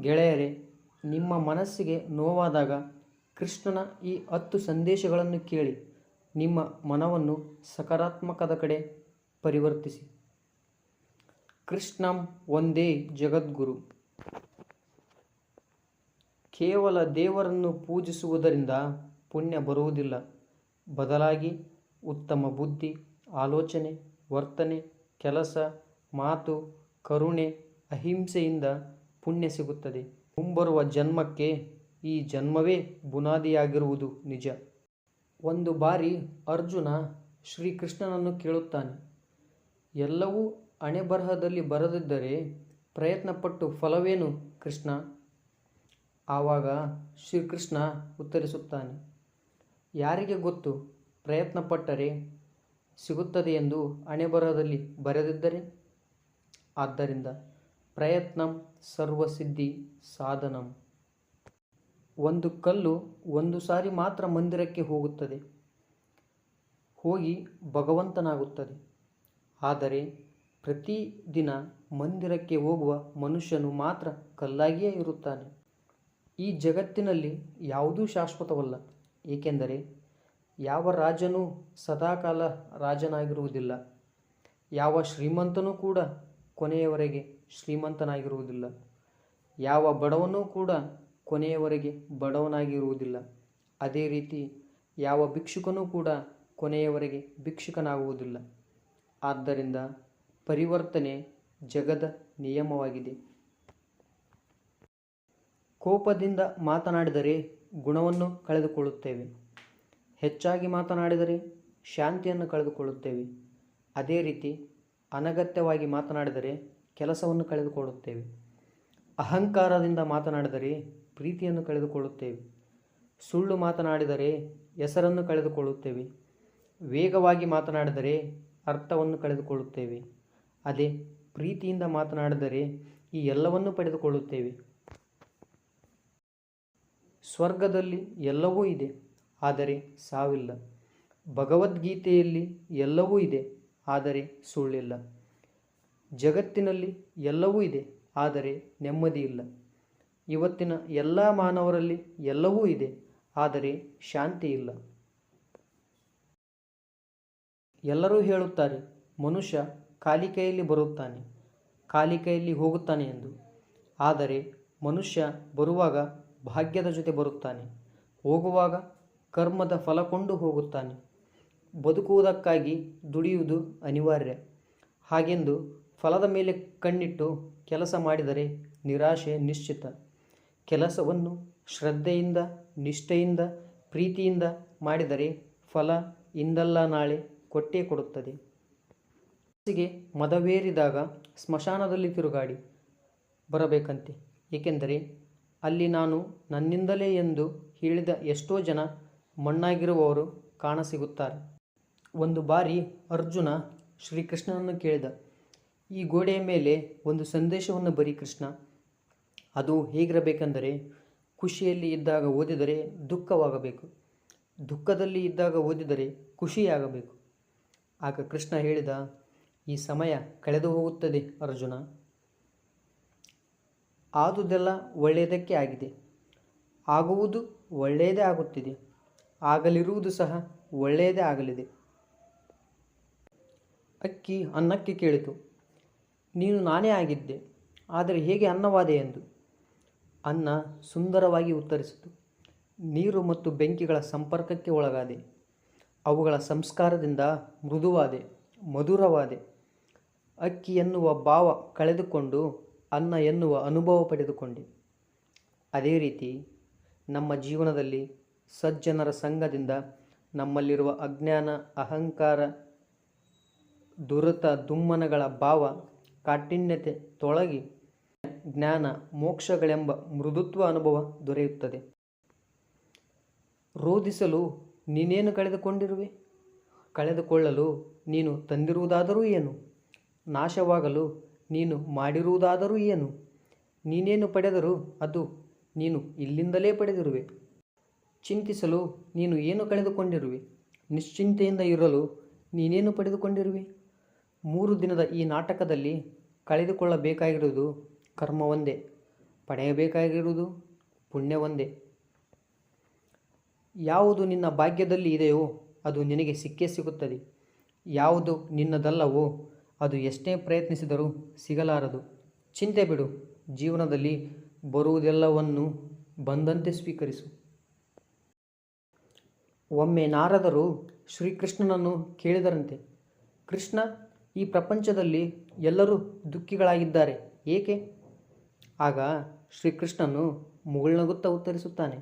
ಗೆಳೆಯರೇ, ನಿಮ್ಮ ಮನಸ್ಸಿಗೆ ನೋವಾದಾಗ ಕೃಷ್ಣನ ಈ ಹತ್ತು ಸಂದೇಶಗಳನ್ನು ಕೇಳಿ ನಿಮ್ಮ ಮನವನ್ನು ಸಕಾರಾತ್ಮಕದ ಕಡೆ ಪರಿವರ್ತಿಸಿ. ಕೃಷ್ಣಂ ಒಂದೇ ಜಗದ್ಗುರು. ಕೇವಲ ದೇವರನ್ನು ಪೂಜಿಸುವುದರಿಂದ ಪುಣ್ಯ ಬರುವುದಿಲ್ಲ. ಬದಲಾಗಿ ಉತ್ತಮ ಬುದ್ಧಿ, ಆಲೋಚನೆ, ವರ್ತನೆ, ಕೆಲಸ, ಮಾತು, ಕರುಣೆ, ಅಹಿಂಸೆಯಿಂದ ಪುಣ್ಯ ಸಿಗುತ್ತದೆ. ಮುಂಬರುವ ಜನ್ಮಕ್ಕೆ ಈ ಜನ್ಮವೇ ಬುನಾದಿಯಾಗಿರುವುದು ನಿಜ. ಒಂದು ಬಾರಿ ಅರ್ಜುನ ಶ್ರೀಕೃಷ್ಣನನ್ನು ಕೇಳುತ್ತಾನೆ. ಎಲ್ಲವೂ ಅಣೆಬರಹದಲ್ಲಿ ಬರದಿದ್ದರೆ ಪ್ರಯತ್ನಪಟ್ಟು ಫಲವೇನು ಕೃಷ್ಣ? ಆವಾಗ ಶ್ರೀಕೃಷ್ಣ ಉತ್ತರಿಸುತ್ತಾನೆ. ಯಾರಿಗೆ ಗೊತ್ತು? ಪ್ರಯತ್ನಪಟ್ಟರೆ ಸಿಗುತ್ತದೆ ಎಂದು ಅಣೆಬರಹದಲ್ಲಿ ಬರೆದಿದ್ದರೆ? ಆದ್ದರಿಂದ ಪ್ರಯತ್ನಂ ಸರ್ವಸಿದ್ಧಿ ಸಾಧನಂ. ಒಂದು ಕಲ್ಲು ಒಂದು ಸಾರಿ ಮಾತ್ರ ಮಂದಿರಕ್ಕೆ ಹೋಗುತ್ತದೆ. ಹೋಗಿ ಭಗವಂತನಾಗುತ್ತದೆ. ಆದರೆ ಪ್ರತಿದಿನ ಮಂದಿರಕ್ಕೆ ಹೋಗುವ ಮನುಷ್ಯನು ಮಾತ್ರ ಕಲ್ಲಾಗಿಯೇ ಇರುತ್ತಾನೆ. ಈ ಜಗತ್ತಿನಲ್ಲಿ ಯಾವುದೂ ಶಾಶ್ವತವಲ್ಲ. ಏಕೆಂದರೆ ಯಾವ ರಾಜನೂ ಸದಾಕಾಲ ರಾಜನಾಗಿರುವುದಿಲ್ಲ. ಯಾವ ಶ್ರೀಮಂತನೂ ಕೂಡ ಕೊನೆಯವರೆಗೆ ಶ್ರೀಮಂತನಾಗಿರುವುದಿಲ್ಲ. ಯಾವ ಬಡವನೂ ಕೂಡ ಕೊನೆಯವರೆಗೆ ಬಡವನಾಗಿರುವುದಿಲ್ಲ. ಅದೇ ರೀತಿ ಯಾವ ಭಿಕ್ಷುಕನೂ ಕೂಡ ಕೊನೆಯವರೆಗೆ ಭಿಕ್ಷುಕನಾಗುವುದಿಲ್ಲ. ಆದ್ದರಿಂದ ಪರಿವರ್ತನೆ ಜಗದ ನಿಯಮವಾಗಿದೆ. ಕೋಪದಿಂದ ಮಾತನಾಡಿದರೆ ಗುಣವನ್ನು ಕಳೆದುಕೊಳ್ಳುತ್ತೇವೆ. ಹೆಚ್ಚಾಗಿ ಮಾತನಾಡಿದರೆ ಶಾಂತಿಯನ್ನು ಕಳೆದುಕೊಳ್ಳುತ್ತೇವೆ. ಅದೇ ರೀತಿ ಅನಗತ್ಯವಾಗಿ ಮಾತನಾಡಿದರೆ ಕೆಲಸವನ್ನು ಕಳೆದುಕೊಳ್ಳುತ್ತೇವೆ. ಅಹಂಕಾರದಿಂದ ಮಾತನಾಡಿದರೆ ಪ್ರೀತಿಯನ್ನು ಕಳೆದುಕೊಳ್ಳುತ್ತೇವೆ. ಸುಳ್ಳು ಮಾತನಾಡಿದರೆ ಹೆಸರನ್ನು ಕಳೆದುಕೊಳ್ಳುತ್ತೇವೆ. ವೇಗವಾಗಿ ಮಾತನಾಡಿದರೆ ಅರ್ಥವನ್ನು ಕಳೆದುಕೊಳ್ಳುತ್ತೇವೆ. ಅದೇ ಪ್ರೀತಿಯಿಂದ ಮಾತನಾಡಿದರೆ ಈ ಎಲ್ಲವನ್ನೂ ಪಡೆದುಕೊಳ್ಳುತ್ತೇವೆ. ಸ್ವರ್ಗದಲ್ಲಿ ಎಲ್ಲವೂ ಇದೆ, ಆದರೆ ಸಾವಿಲ್ಲ. ಭಗವದ್ಗೀತೆಯಲ್ಲಿ ಎಲ್ಲವೂ ಇದೆ, ಆದರೆ ಸುಳ್ಳಿಲ್ಲ. ಜಗತ್ತಿನಲ್ಲಿ ಎಲ್ಲವೂ ಇದೆ, ಆದರೆ ನೆಮ್ಮದಿ ಇಲ್ಲ. ಇವತ್ತಿನ ಎಲ್ಲ ಮಾನವರಲ್ಲಿ ಎಲ್ಲವೂ ಇದೆ, ಆದರೆ ಶಾಂತಿ ಇಲ್ಲ. ಎಲ್ಲರೂ ಹೇಳುತ್ತಾರೆ, ಮನುಷ್ಯ ಖಾಲಿ ಕೈಯಲ್ಲಿ ಬರುತ್ತಾನೆ, ಖಾಲಿ ಕೈಯಲ್ಲಿ ಹೋಗುತ್ತಾನೆ ಎಂದು. ಆದರೆ ಮನುಷ್ಯ ಬರುವಾಗ ಭಾಗ್ಯದ ಜೊತೆ ಬರುತ್ತಾನೆ, ಹೋಗುವಾಗ ಕರ್ಮದ ಫಲ ಕೊಂಡು ಹೋಗುತ್ತಾನೆ. ಬದುಕುವುದಕ್ಕಾಗಿ ದುಡಿಯುವುದು ಅನಿವಾರ್ಯ. ಹಾಗೆಂದು ಫಲದ ಮೇಲೆ ಕಣ್ಣಿಟ್ಟು ಕೆಲಸ ಮಾಡಿದರೆ ನಿರಾಶೆ ನಿಶ್ಚಿತ. ಕೆಲಸವನ್ನು ಶ್ರದ್ಧೆಯಿಂದ, ನಿಷ್ಠೆಯಿಂದ, ಪ್ರೀತಿಯಿಂದ ಮಾಡಿದರೆ ಫಲ ಇಂದಲ್ಲ ನಾಳೆ ಕೊಟ್ಟೇ ಕೊಡುತ್ತದೆ. ಮನಸ್ಸಿಗೆ ಮದವೇರಿದಾಗ ಸ್ಮಶಾನದಲ್ಲಿ ತಿರುಗಾಡಿ ಬರಬೇಕಂತೆ. ಏಕೆಂದರೆ ಅಲ್ಲಿ ನಾನು ನನ್ನಿಂದಲೇ ಎಂದು ಹೇಳಿದ ಎಷ್ಟೋ ಜನ ಮಣ್ಣಾಗಿರುವವರು ಕಾಣಸಿಗುತ್ತಾರೆ. ಒಂದು ಬಾರಿ ಅರ್ಜುನ ಶ್ರೀಕೃಷ್ಣನನ್ನು ಕೇಳಿದ. ಈ ಗೋಡೆಯ ಮೇಲೆ ಒಂದು ಸಂದೇಶವನ್ನು ಬರಿ ಕೃಷ್ಣ. ಅದು ಹೇಗಿರಬೇಕೆಂದರೆ, ಖುಷಿಯಲ್ಲಿ ಇದ್ದಾಗ ಓದಿದರೆ ದುಃಖವಾಗಬೇಕು. ದುಃಖದಲ್ಲಿ ಇದ್ದಾಗ ಓದಿದರೆ ಖುಷಿಯಾಗಬೇಕು. ಆಗ ಕೃಷ್ಣ ಹೇಳಿದ, ಈ ಸಮಯ ಕಳೆದು ಹೋಗುತ್ತದೆ, ಅರ್ಜುನ. ಆದುದೆಲ್ಲ ಒಳ್ಳೆಯದಕ್ಕೆ ಆಗಿದೆ. ಆಗುವುದು ಒಳ್ಳೆಯದೇ ಆಗುತ್ತಿದೆ. ಆಗಲಿರುವುದು ಸಹ ಒಳ್ಳೆಯದೇ ಆಗಲಿದೆ. ಅಕ್ಕಿ ಅನ್ನಕ್ಕೆ ಕೇಳಿತು. ನೀನು ನಾನೇ ಆಗಿದ್ದೆ, ಆದರೆ ಹೇಗೆ ಅನ್ನವಾದೆ ಎಂದು. ಅನ್ನ ಸುಂದರವಾಗಿ ಉತ್ತರಿಸಿತು. ನೀರು ಮತ್ತು ಬೆಂಕಿಗಳ ಸಂಪರ್ಕಕ್ಕೆ ಒಳಗಾದೆ. ಅವುಗಳ ಸಂಸ್ಕಾರದಿಂದ ಮೃದುವಾದೆ, ಮಧುರವಾದೆ. ಅಕ್ಕಿ ಎನ್ನುವ ಭಾವ ಕಳೆದುಕೊಂಡು ಅನ್ನ ಎನ್ನುವ ಅನುಭವ ಪಡೆದುಕೊಂಡೆ. ಅದೇ ರೀತಿ ನಮ್ಮ ಜೀವನದಲ್ಲಿ ಸಜ್ಜನರ ಸಂಘದಿಂದ ನಮ್ಮಲ್ಲಿರುವ ಅಜ್ಞಾನ, ಅಹಂಕಾರ, ದುರತ, ದುಮ್ಮನಗಳ ಭಾವ ಕಾಠಿಣ್ಯತೆ ತೊಳಗಿ ಜ್ಞಾನ ಮೋಕ್ಷಗಳೆಂಬ ಮೃದುತ್ವ ಅನುಭವ ದೊರೆಯುತ್ತದೆ. ರೋಧಿಸಲು ನೀನೇನು ಕಳೆದುಕೊಂಡಿರುವೆ? ಕಳೆದುಕೊಳ್ಳಲು ನೀನು ತಂದಿರುವುದಾದರೂ ಏನು? ನಾಶವಾಗಲು ನೀನು ಮಾಡಿರುವುದಾದರೂ ಏನು? ನೀನೇನು ಪಡೆದರೂ ಅದು ನೀನು ಇಲ್ಲಿಂದಲೇ ಪಡೆದಿರುವೆ. ಚಿಂತಿಸಲು ನೀನು ಏನು ಕಳೆದುಕೊಂಡಿರುವೆ? ನಿಶ್ಚಿಂತೆಯಿಂದ ಇರಲು ನೀನೇನು ಪಡೆದುಕೊಂಡಿರುವೆ? ಮೂರು ದಿನದ ಈ ನಾಟಕದಲ್ಲಿ ಕಳೆದುಕೊಳ್ಳಬೇಕಾಗಿರುವುದು ಕರ್ಮ ಒಂದೇ, ಪಡೆಯಬೇಕಾಗಿರುವುದು ಪುಣ್ಯ ಒಂದೇ. ಯಾವುದು ನಿನ್ನ ಭಾಗ್ಯದಲ್ಲಿ ಇದೆಯೋ ಅದು ನಿನಗೆ ಸಿಕ್ಕೇ ಸಿಗುತ್ತದೆ. ಯಾವುದು ನಿನ್ನದಲ್ಲವೋ ಅದು ಎಷ್ಟೇ ಪ್ರಯತ್ನಿಸಿದರೂ ಸಿಗಲಾರದು. ಚಿಂತೆ ಬಿಡು, ಜೀವನದಲ್ಲಿ ಬರುವುದೆಲ್ಲವನ್ನು ಬಂದಂತೆ ಸ್ವೀಕರಿಸು. ಒಮ್ಮೆ ನಾರದರು ಶ್ರೀಕೃಷ್ಣನನ್ನು ಕೇಳಿದರಂತೆ, ಕೃಷ್ಣ ಈ ಪ್ರಪಂಚದಲ್ಲಿ ಎಲ್ಲರೂ ದುಃಖಿಗಳಾಗಿದ್ದಾರೆ. ಏಕೆ? ಆಗ ಶ್ರೀಕೃಷ್ಣನು ಮುಗುಳ್ನಗುತ್ತಾ ಉತ್ತರಿಸುತ್ತಾನೆ.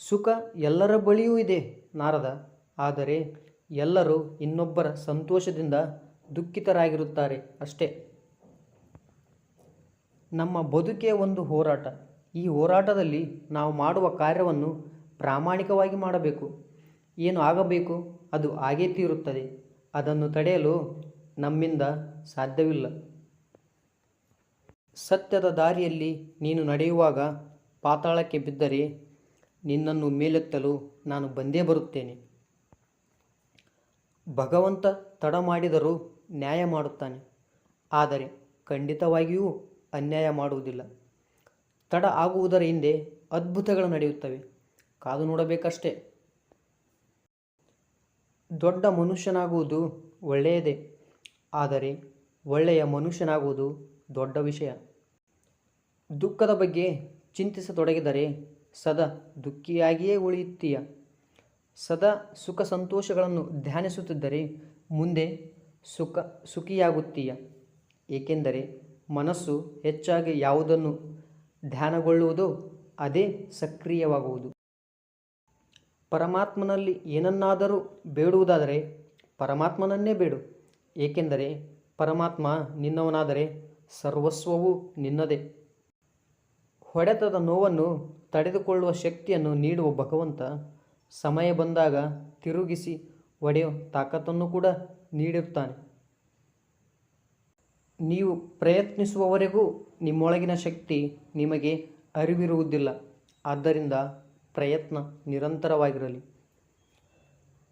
ಸುಖ ಎಲ್ಲರ ಬಳಿಯೂ ಇದೆ ನಾರದ, ಆದರೆ ಎಲ್ಲರೂ ಇನ್ನೊಬ್ಬರ ಸಂತೋಷದಿಂದ ದುಃಖಿತರಾಗಿರುತ್ತಾರೆ ಅಷ್ಟೇ. ನಮ್ಮ ಬದುಕೇ ಒಂದು ಹೋರಾಟ. ಈ ಹೋರಾಟದಲ್ಲಿ ನಾವು ಮಾಡುವ ಕಾರ್ಯವನ್ನು ಪ್ರಾಮಾಣಿಕವಾಗಿ ಮಾಡಬೇಕು. ಏನು ಆಗಬೇಕು ಅದು ಆಗೇ ತೀರುತ್ತದೆ. ಅದನ್ನು ತಡೆಯಲು ನಮ್ಮಿಂದ ಸಾಧ್ಯವಿಲ್ಲ. ಸತ್ಯದ ದಾರಿಯಲ್ಲಿ ನೀನು ನಡೆಯುವಾಗ ಪಾತಾಳಕ್ಕೆ ಬಿದ್ದರೆ ನಿನ್ನನ್ನು ಮೇಲೆತ್ತಲು ನಾನು ಬಂದೇ ಬರುತ್ತೇನೆ. ಭಗವಂತ ತಡ ಮಾಡಿದರೂ ನ್ಯಾಯ ಮಾಡುತ್ತಾನೆ. ಆದರೆ ಖಂಡಿತವಾಗಿಯೂ ಅನ್ಯಾಯ ಮಾಡುವುದಿಲ್ಲ. ತಡ ಆಗುವುದರ ಹಿಂದೆ ಅದ್ಭುತಗಳು ನಡೆಯುತ್ತವೆ. ಕಾದು ನೋಡಬೇಕಷ್ಟೇ. ದೊಡ್ಡ ಮನುಷ್ಯನಾಗುವುದು ಒಳ್ಳೆಯದೇ, ಆದರೆ ಒಳ್ಳೆಯ ಮನುಷ್ಯನಾಗುವುದು ದೊಡ್ಡ ವಿಷಯ. ದುಃಖದ ಬಗ್ಗೆ ಚಿಂತಿಸತೊಡಗಿದರೆ ಸದಾ ದುಃಖಿಯಾಗಿಯೇ ಉಳಿಯುತ್ತೀಯ. ಸದಾ ಸುಖ ಸಂತೋಷಗಳನ್ನು ಧ್ಯಾನಿಸುತ್ತಿದ್ದರೆ ಮುಂದೆ ಸುಖ ಸುಖಿಯಾಗುತ್ತೀಯ. ಏಕೆಂದರೆ ಮನಸ್ಸು ಹೆಚ್ಚಾಗಿ ಯಾವುದನ್ನು ಧ್ಯಾನಗೊಳ್ಳುವುದೋ ಅದೇ ಸಕ್ರಿಯವಾಗುವುದು. ಪರಮಾತ್ಮನಲ್ಲಿ ಏನನ್ನಾದರೂ ಬೇಡುವುದಾದರೆ ಪರಮಾತ್ಮನನ್ನೇ ಬೇಡು. ಏಕೆಂದರೆ ಪರಮಾತ್ಮ ನಿನ್ನವನಾದರೆ ಸರ್ವಸ್ವವೂ ನಿನ್ನದೇ. ಹೊಡೆತದ ನೋವನ್ನು ತಡೆದುಕೊಳ್ಳುವ ಶಕ್ತಿಯನ್ನು ನೀಡುವ ಭಗವಂತ ಸಮಯ ಬಂದಾಗ ತಿರುಗಿಸಿ ಒಡೆಯೋ ತಾಕತ್ತನ್ನು ಕೂಡ ನೀಡುತ್ತಾನೆ ನೀವು ಪ್ರಯತ್ನಿಸುವವರೆಗೂ ನಿಮ್ಮೊಳಗಿನ ಶಕ್ತಿ ನಿಮಗೆ ಅರಿವಿರುವುದಿಲ್ಲ. ಆದ್ದರಿಂದ ಪ್ರಯತ್ನ ನಿರಂತರವಾಗಿರಲಿ.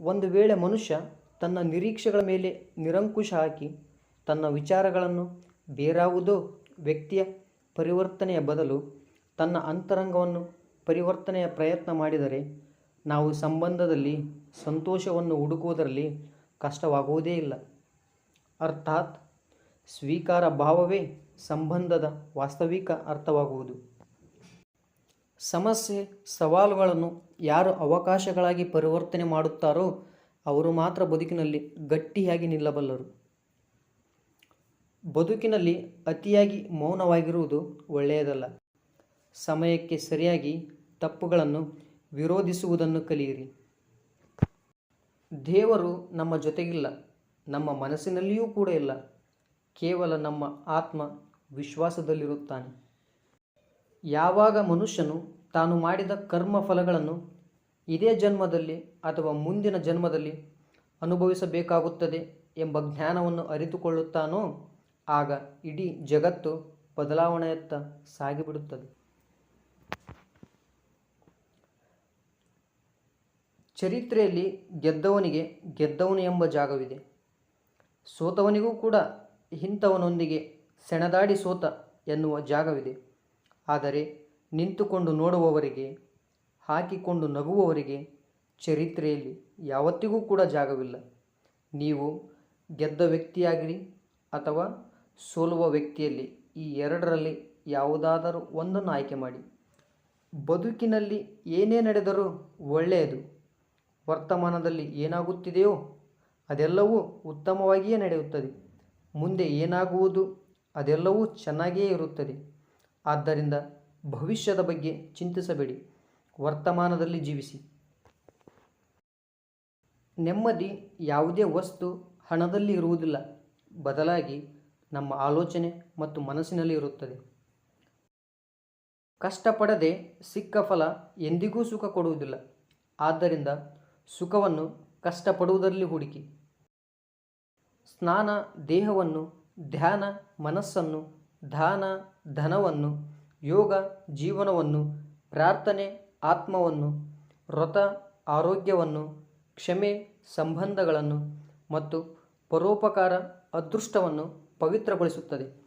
ಒಂದು ವೇಳೆ ಮನುಷ್ಯ ತನ್ನ ನಿರೀಕ್ಷೆಗಳ ಮೇಲೆ ನಿರಂಕುಶ ಹಾಕಿ ತನ್ನ ವಿಚಾರಗಳನ್ನು ಬೇರಾವುದೋ ವ್ಯಕ್ತಿಯ ಪರಿವರ್ತನೆಯ ಬದಲು ತನ್ನ ಅಂತರಂಗವನ್ನು ಪರಿವರ್ತನೆಯ ಪ್ರಯತ್ನ ಮಾಡಿದರೆ ನಾವು ಸಂಬಂಧದಲ್ಲಿ ಸಂತೋಷವನ್ನು ಹುಡುಕುವುದರಲ್ಲಿ ಕಷ್ಟವಾಗುವುದೇ ಇಲ್ಲ. ಅರ್ಥಾತ್ ಸ್ವೀಕಾರ ಭಾವವೇ ಸಂಬಂಧದ ವಾಸ್ತವಿಕ ಅರ್ಥವಾಗುವುದು. ಸಮಸ್ಯೆ, ಸವಾಲುಗಳನ್ನು ಯಾರು ಅವಕಾಶಗಳಾಗಿ ಪರಿವರ್ತನೆ ಮಾಡುತ್ತಾರೋ ಅವರು ಮಾತ್ರ ಬದುಕಿನಲ್ಲಿ ಗಟ್ಟಿಯಾಗಿ ನಿಲ್ಲಬಲ್ಲರು. ಬದುಕಿನಲ್ಲಿ ಅತಿಯಾಗಿ ಮೌನವಾಗಿರುವುದು ಒಳ್ಳೆಯದಲ್ಲ. ಸಮಯಕ್ಕೆ ಸರಿಯಾಗಿ ತಪ್ಪುಗಳನ್ನು ವಿರೋಧಿಸುವುದನ್ನು ಕಲಿಯಿರಿ. ದೇವರು ನಮ್ಮ ಜೊತೆಗಿಲ್ಲ, ನಮ್ಮ ಮನಸ್ಸಿನಲ್ಲಿಯೂ ಕೂಡ ಇಲ್ಲ. ಕೇವಲ ನಮ್ಮ ಆತ್ಮ ವಿಶ್ವಾಸದಲ್ಲಿರುತ್ತಾನೆ. ಯಾವಾಗ ಮನುಷ್ಯನು ತಾನು ಮಾಡಿದ ಕರ್ಮ ಫಲಗಳನ್ನು ಇದೇ ಜನ್ಮದಲ್ಲಿ ಅಥವಾ ಮುಂದಿನ ಜನ್ಮದಲ್ಲಿ ಅನುಭವಿಸಬೇಕಾಗುತ್ತದೆ ಎಂಬ ಜ್ಞಾನವನ್ನು ಅರಿತುಕೊಳ್ಳುತ್ತಾನೋ, ಆಗ ಇಡೀ ಜಗತ್ತು ಬದಲಾವಣೆಯತ್ತ ಸಾಗಿಬಿಡುತ್ತದೆ. ಚರಿತ್ರೆಯಲ್ಲಿ ಗೆದ್ದವನಿಗೆ ಗೆದ್ದವನು ಎಂಬ ಜಾಗವಿದೆ. ಸೋತವನಿಗೂ ಕೂಡ ಇಂಥವನೊಂದಿಗೆ ಸೆಣದಾಡಿ ಸೋತ ಎನ್ನುವ ಜಾಗವಿದೆ. ಆದರೆ ನಿಂತುಕೊಂಡು ನೋಡುವವರಿಗೆ, ಹಾಕಿಕೊಂಡು ನಗುವವರಿಗೆ ಚರಿತ್ರೆಯಲ್ಲಿ ಯಾವತ್ತಿಗೂ ಕೂಡ ಜಾಗವಿಲ್ಲ. ನೀವು ಗೆದ್ದ ವ್ಯಕ್ತಿಯಾಗಿರಿ ಅಥವಾ ಸೋಲುವ ವ್ಯಕ್ತಿಯಲ್ಲಿ ಈ ಎರಡರಲ್ಲಿ ಯಾವುದಾದರೂ ಒಂದನ್ನು ಆಯ್ಕೆ ಮಾಡಿ. ಬದುಕಿನಲ್ಲಿ ಏನೇ ನಡೆದರೂ ಒಳ್ಳೆಯದು. ವರ್ತಮಾನದಲ್ಲಿ ಏನಾಗುತ್ತಿದೆಯೋ ಅದೆಲ್ಲವೂ ಉತ್ತಮವಾಗಿಯೇ ನಡೆಯುತ್ತದೆ. ಮುಂದೆ ಏನಾಗುವುದು ಅದೆಲ್ಲವೂ ಚೆನ್ನಾಗಿಯೇ ಇರುತ್ತದೆ. ಆದ್ದರಿಂದ ಭವಿಷ್ಯದ ಬಗ್ಗೆ ಚಿಂತಿಸಬೇಡಿ. ವರ್ತಮಾನದಲ್ಲಿ ಜೀವಿಸಿ. ನೆಮ್ಮದಿ ಯಾವುದೇ ವಸ್ತು ಹಣದಲ್ಲಿ ಇರುವುದಿಲ್ಲ. ಬದಲಾಗಿ ನಮ್ಮ ಆಲೋಚನೆ ಮತ್ತು ಮನಸ್ಸಿನಲ್ಲಿ ಇರುತ್ತದೆ. ಕಷ್ಟಪಡದೆ ಸಿಕ್ಕ ಫಲ ಎಂದಿಗೂ ಸುಖ ಕೊಡುವುದಿಲ್ಲ. ಆದ್ದರಿಂದ ಸುಖವನ್ನು ಕಷ್ಟಪಡುವುದರಲ್ಲಿ ಹುಡುಕಿ. ಸ್ನಾನ, ದೇಹವನ್ನು, ಧ್ಯಾನ, ಮನಸ್ಸನ್ನು, ದಾನ, ಧನವನ್ನು ಯೋಗ ಜೀವನವನ್ನು ಪ್ರಾರ್ಥನೆ ಆತ್ಮವನ್ನು ವ್ರತ ಆರೋಗ್ಯವನ್ನು ಕ್ಷಮೆ ಸಂಬಂಧಗಳನ್ನು ಮತ್ತು ಪರೋಪಕಾರ ಅದೃಷ್ಟವನ್ನು ಪವಿತ್ರಗೊಳಿಸುತ್ತದೆ.